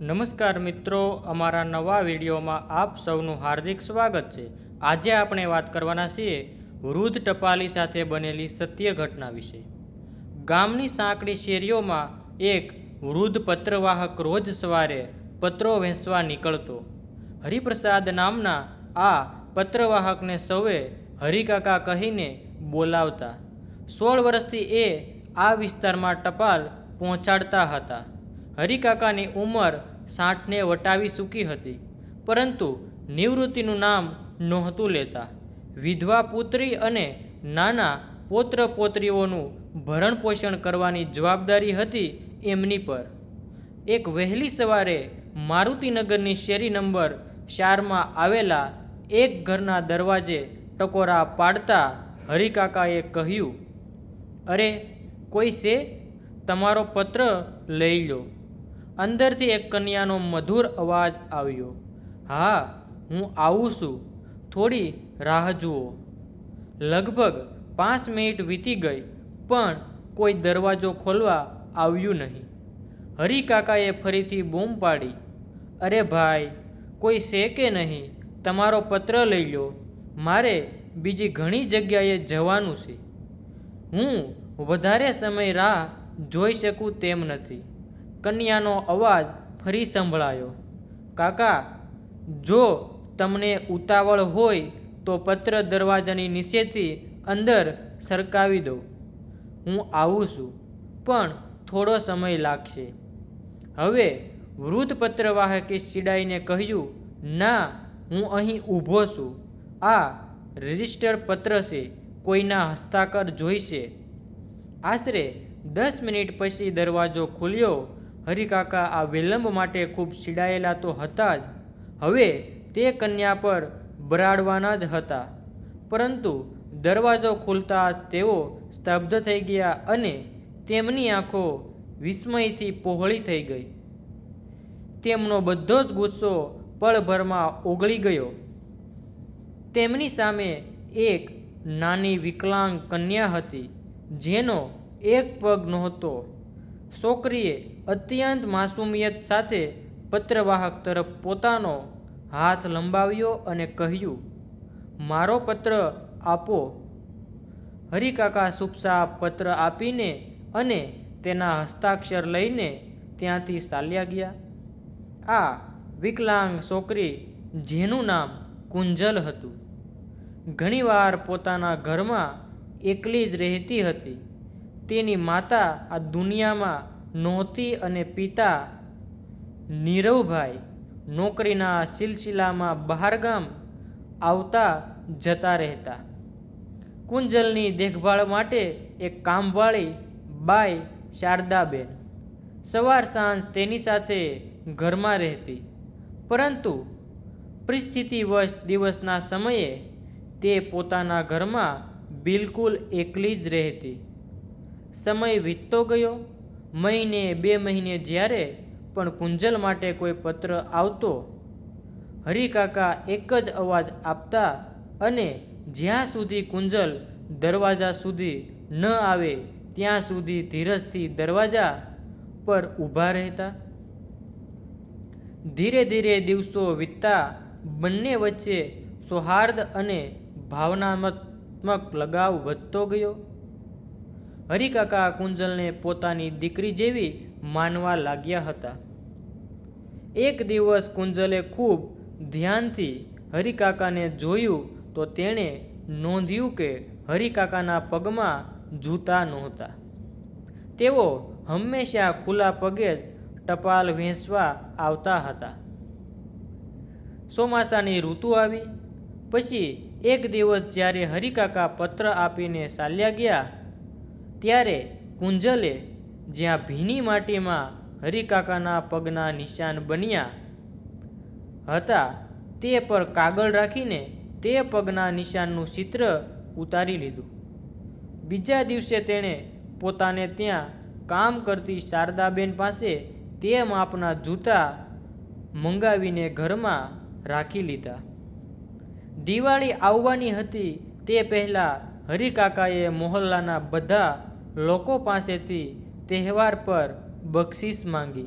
નમસ્કાર મિત્રો, અમારા નવા વિડીયોમાં આપ સૌનું હાર્દિક સ્વાગત છે. આજે આપણે વાત કરવાના છીએ વૃદ્ધ ટપાલી સાથે બનેલી સત્ય ઘટના વિશે. ગામની સાંકડી શેરીઓમાં એક વૃદ્ધ પત્રવાહક રોજ સવારે પત્રો વહેંચવા નીકળતો. હરિપ્રસાદ નામના આ પત્રવાહકને સૌએ હરિકાકા કહીને બોલાવતા. સોળ વર્ષથી એ આ વિસ્તારમાં ટપાલ પહોંચાડતા હતા. હરિકાકાની ઉંમર સાઠને વટાવી ચૂકી હતી. પરંતુ નિવૃત્તિનું નામ નહોતું લેતા. વિધવા પુત્રી અને નાના પૌત્ર પોત્રીઓનું ભરણ પોષણ કરવાની જવાબદારી હતી એમની પર. એક વહેલી સવારે મારુતિનગરની શેરી નંબર ચારમાં આવેલા એક ઘરના દરવાજે ટકોરા પાડતા હરિકાકાએ કહ્યું, અરે, કોઈ છે? તમારો પત્ર લઈ લો. અંદરથી એક કન્યાનો મધુર અવાજ આવ્યો, હા, હું આવું છું. થોડી રાહ જુઓ. લગભગ પાંચ મિનિટ વીતી ગઈ, પણ કોઈ દરવાજો ખોલવા આવ્યું નહીં. હરિકાકાએ ફરીથી બૂમ પાડી, અરે ભાઈ, કોઈ છે કે નહીં? તમારો પત્ર લઈ લો. મારે બીજી ઘણી જગ્યાએ જવાનું છે. હું વધારે સમય રાહ જોઈ શકું તેમ નથી. કન્યાનો અવાજ ફરી સંભળાયો, કાકા, જો તમને ઉતાવળ હોય તો પત્ર દરવાજાની નીચેથી અંદર સરકાવી દો. હું આવું છું, પણ થોડો સમય લાગશે. હવે વૃદ્ધ પત્રવાહકે સીડાઈને કહ્યું, ના, હું અહીં ઊભો છું. આ રજિસ્ટર પત્ર છે, કોઈના હસ્તાક્ષર જોઈશે. આશરે દસ મિનિટ પછી દરવાજો ખુલ્યો હરિકાકા આ વિલંબ માટે ખૂબ ચીડાયેલા તો હતા જ. હવે તે કન્યા પર બરાડવાના જ હતા. પરંતુ દરવાજો ખુલતા જ તેઓ સ્તબ્ધ થઈ ગયા અને તેમની આંખો વિસ્મયથી પહોળી થઈ ગઈ. તેમનો બધો જ ગુસ્સો પળભરમાં ઓગળી ગયો. તેમની સામે એક નાની વિકલાંગ કન્યા હતી, જેનો એક પગ નહોતો. છોકરીએ અત્યંત માસુમિયત સાથે પત્રવાહક તરફ પોતાનો હાથ લંબાવ્યો અને કહ્યું, મારો પત્ર આપો. હરિકાકા સુપસાપ પત્ર આપીને અને તેના હસ્તાક્ષર લઈને ત્યાંથી ચાલ્યા ગયા. આ વિકલાંગ છોકરી, જેનું નામ કુંજલ હતું, ઘણીવાર પોતાના ઘરમાં એકલી જ રહેતી હતી. તેની માતા આ દુનિયામાં નહોતી અને પિતા નીરવભાઈ નોકરીના સિલસિલામાં બહારગામ આવતા જતા રહેતા. કુંજલની દેખભાળ માટે એક કામવાળી બાઈ શારદાબેન સવાર સાંજ તેની સાથે ઘરમાં રહેતી. પરંતુ પરિસ્થિતિવશ દિવસના સમયે તે પોતાના ઘરમાં બિલકુલ એકલી જ રહેતી. સમય વીતતો ગયો. મહિને, બે મહિને જ્યારે પણ કુંજલ માટે કોઈ પત્ર આવતો, હરિકાકા એક જ અવાજ આપતા અને જ્યાં સુધી કુંજલ દરવાજા સુધી ન આવે, ત્યાં સુધી ધીરજથી દરવાજા પર ઊભા રહેતા. ધીરે ધીરે દિવસો વીતતા બંને વચ્ચે સૌહાર્દ અને ભાવનાત્મક લગાવ વધતો ગયો. હરિકાકા કુંજલને પોતાની દીકરી જેવી માનવા લાગ્યા હતા. એક દિવસ કુંજલે ખૂબ ધ્યાનથી હરિકાકાને જોયું તો તેણે નોંધ્યું કે હરિકાકાના પગમાં જૂતા નહોતા. તેઓ હંમેશા ખુલ્લા પગે જ ટપાલ વહેંચવા આવતા હતા. ચોમાસાની ઋતુ આવી, પછી એક દિવસ જ્યારે હરિકાકા પત્ર આપીને ચાલ્યા ગયા ત્યારે કુંજલે જ્યાં ભીની માટીમાં હરિકાકાના પગના નિશાન બન્યા હતા તે પર કાગળ રાખીને તે પગના નિશાનનું ચિત્ર ઉતારી લીધું. બીજા દિવસે તેણે પોતાને ત્યાં કામ કરતી શારદાબેન પાસે તે માપના જૂતા મંગાવીને ઘરમાં રાખી લીધા. દિવાળી આવવાની હતી તે પહેલાં હરિકાકાએ મોહલ્લાના બધા લોકો પાસેથી તહેવાર પર બક્ષિસ માંગી.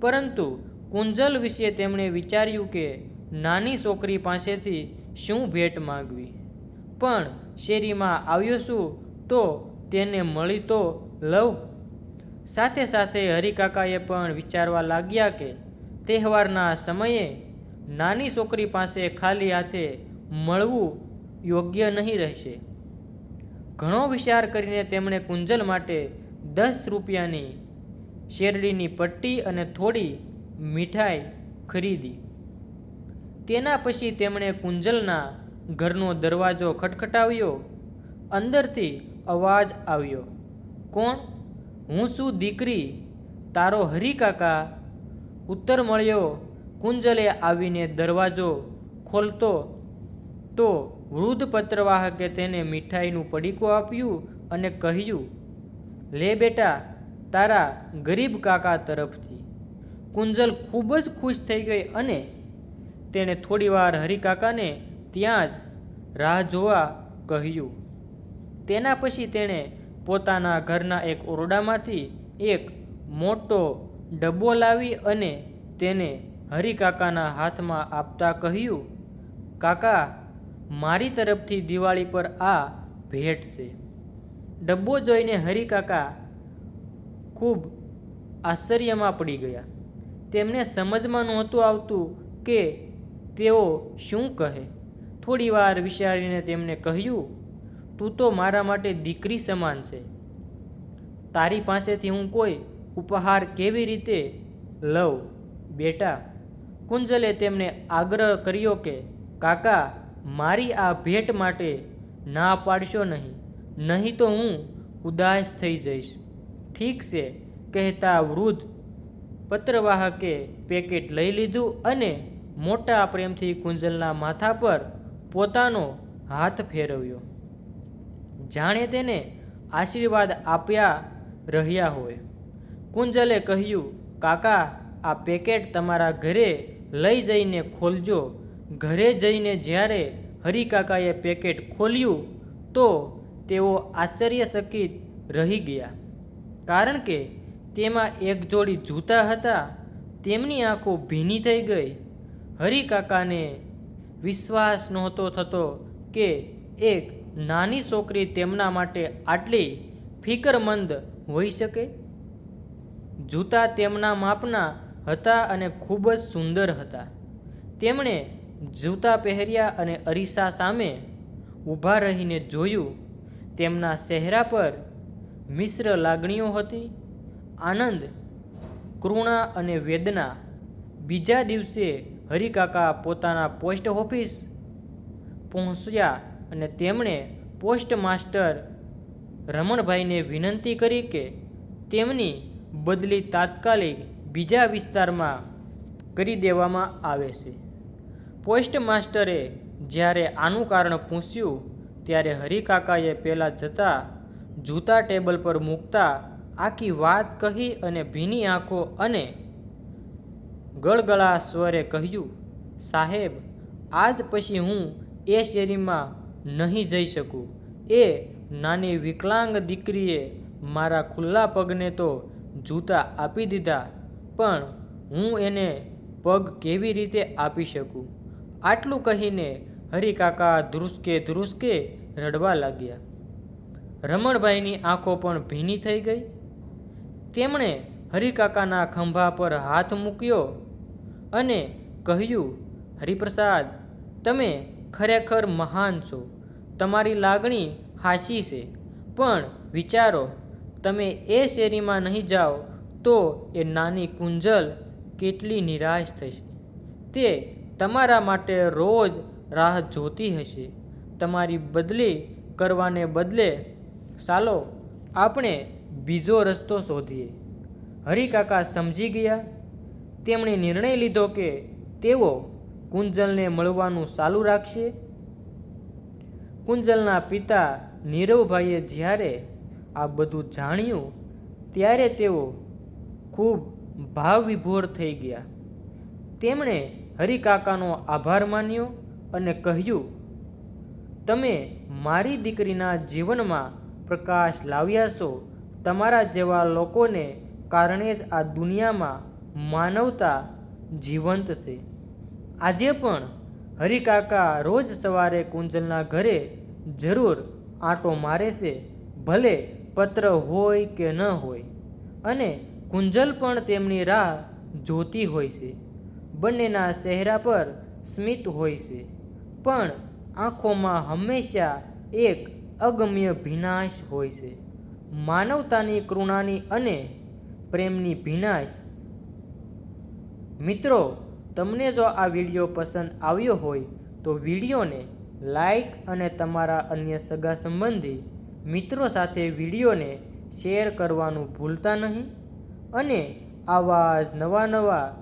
પરંતુ કુંજલ વિશે તેમણે વિચાર્યું કે નાની છોકરી પાસેથી શું ભેટ માગવી? પણ શેરીમાં આવ્યો છું તો તેને મળી તો લવ સાથે સાથે હરિકાકાએ પણ વિચારવા લાગ્યા કે તહેવારના સમયે નાની છોકરી પાસે ખાલી હાથે મળવું યોગ્ય નહીં રહેશે. ઘણો વિચાર કરીને તેમણે કુંજલ માટે દસ રૂપિયાની શેરડીની પટ્ટી અને થોડી મીઠાઈ ખરીદી. તેના પછી તેમણે કુંજલના ઘરનો દરવાજો ખટખટાવ્યો, અંદરથી અવાજ આવ્યો, કોણ? હું શું દીકરી? તારો હરિકાકા ઉત્તર મળ્યો, કુંજલે આવીને દરવાજો ખોલતો તો વૃદ્ધ પત્રવાહકે તેને મીઠાઈનું પડીકું આપ્યું અને કહ્યું, લે બેટા, તારા ગરીબ કાકા તરફથી. કુંજલ ખૂબ જ ખુશ થઈ ગઈ અને તેણે થોડીવાર હરિકાકાને ત્યાં જ રાહ જોવા કહ્યું. તેના પછી તેણે પોતાના ઘરના એક ઓરડામાંથી એક મોટો ડબ્બો લાવી અને તેને હરિકાકાના હાથમાં આપતા કહ્યું, કાકા મારી તરફથી દિવાળી પર આ ભેટ છે. ડબ્બો જોઈને હરિકાકા ખૂબ આશ્ચર્યમાં પડી ગયા. તેમને સમજમાં નહોતું આવતું કે તેઓ શું કહે. થોડીવાર વિચારીને તેમણે કહ્યું, તું તો મારા માટે દીકરી સમાન છે. તારી પાસેથી હું કોઈ ઉપહાર કેવી રીતે લઉં? બેટા, કુંજલે તેમને આગ્રહ કર્યો કે, કાકા મારી આ ભેટ માટે ના પાડશો નહીં. નહીં તો હું ઉદાસ થઈ જઈશ. ઠીક છે, કહેતા વૃદ્ધ પત્રવાહકે પેકેટ લઈ લીધું અને મોટા પ્રેમથી કુંજલના માથા પર પોતાનો હાથ ફેરવ્યો. જાણે તેને આશીર્વાદ આપ્યા રહ્યા હોય. કુંજલે કહ્યું, કાકા, આ પેકેટ તમારા ઘરે લઈ જઈને ખોલજો. ઘરે જઈને જ્યારે હરિકાકાએ પેકેટ ખોલ્યું, તો તેઓ આશ્ચર્યચકિત રહી ગયા. કારણ કે તેમાં એક જોડી જૂતા હતા, તેમની આંખો ભીની થઈ ગઈ. હરિકાકાને વિશ્વાસ નહોતો થતો કે એક નાની છોકરી તેમના માટે આટલી ફિકરમંદ હોઈ શકે. જૂતા તેમના માપના હતા અને ખૂબ જ સુંદર હતા. તેમણે જૂતા પહેર્યા અને અરીસા સામે ઊભા રહીને જોયું, તેમના ચહેરા પર મિશ્ર લાગણીઓ હતી, આનંદ, કૃણા અને વેદના. બીજા દિવસે હરિકાકા પોતાના પોસ્ટ ઓફિસ પહોંચ્યા અને તેમણે પોસ્ટ માસ્ટર રમણભાઈને વિનંતી કરી કે તેમની બદલી તાત્કાલિક બીજા વિસ્તારમાં કરી દેવામાં આવે છે. પોસ્ટ માસ્ટરે જ્યારે આનું કારણ પૂછ્યું, ત્યારે હરિકાકાએ પહેલાં જતાં જૂતા ટેબલ પર મૂકતા આખી વાત કહી અને ભીની આંખો અને ગળગળા સ્વરે કહ્યું, સાહેબ, આજ પછી હું એ શેરીમાં નહીં જઈ શકું. એ નાની વિકલાંગ દીકરીએ મારા ખુલ્લા પગને તો જૂતા આપી દીધા, પણ હું એને પગ કેવી રીતે આપી શકું? આટલું કહીને હરિકાકા ધ્રુસકે ધ્રુસકે રડવા લાગ્યા. રમણભાઈની આંખો પણ ભીની થઈ ગઈ. તેમણે હરિકાકાના ખંભા પર હાથ મૂક્યો અને કહ્યું, હરિપ્રસાદ, તમે ખરેખર મહાન છો. તમારી લાગણી હાસી છે. પણ વિચારો, તમે એ શેરીમાં નહીં જાઓ તો એ નાની કુંજલ કેટલી નિરાશ થશે. તે તમારા માટે રોજ રાહ જોતી હશે. તમારી બદલી કરવાને બદલે ચાલો આપણે બીજો રસ્તો શોધીએ. હરિકાકા સમજી ગયા. તેમણે નિર્ણય લીધો કે તેઓ કુંજલને મળવાનું ચાલુ રાખશે. કુંજલના પિતા નીરવભાઈએ જ્યારે આ બધું જાણ્યું, ત્યારે તેઓ ખૂબ ભાવવિભોર થઈ ગયા. તેમણે હરિકાકાનો આભાર માન્યો અને કહ્યું, તમે મારી દીકરીના જીવનમાં પ્રકાશ લાવ્યા છો. તમારા જેવા લોકોને કારણે જ આ દુનિયામાં માનવતા જીવંત છે. આજે પણ હરિકાકા રોજ સવારે કુંજલના ઘરે જરૂર આંટો મારે છે, ભલે પત્ર હોય કે ન હોય. અને કુંજલ પણ તેમની રાહ જોતી હોય છે. બંનેના ચહેરા પર સ્મિત હોય છે. પણ આંખોમાં હંમેશા એક અગમ્ય ભીનાશ હોય છે. માનવતાની કરુણાની અને પ્રેમની ભીનાશ. મિત્રો, તમને જો આ વીડિયો પસંદ આવ્યો હોય, તો વિડીયોને લાઈક અને તમારા અન્ય સગા સંબંધી મિત્રો સાથે વિડીયોને શેર કરવાનું ભૂલતા નહીં. અને આવા જ નવા નવા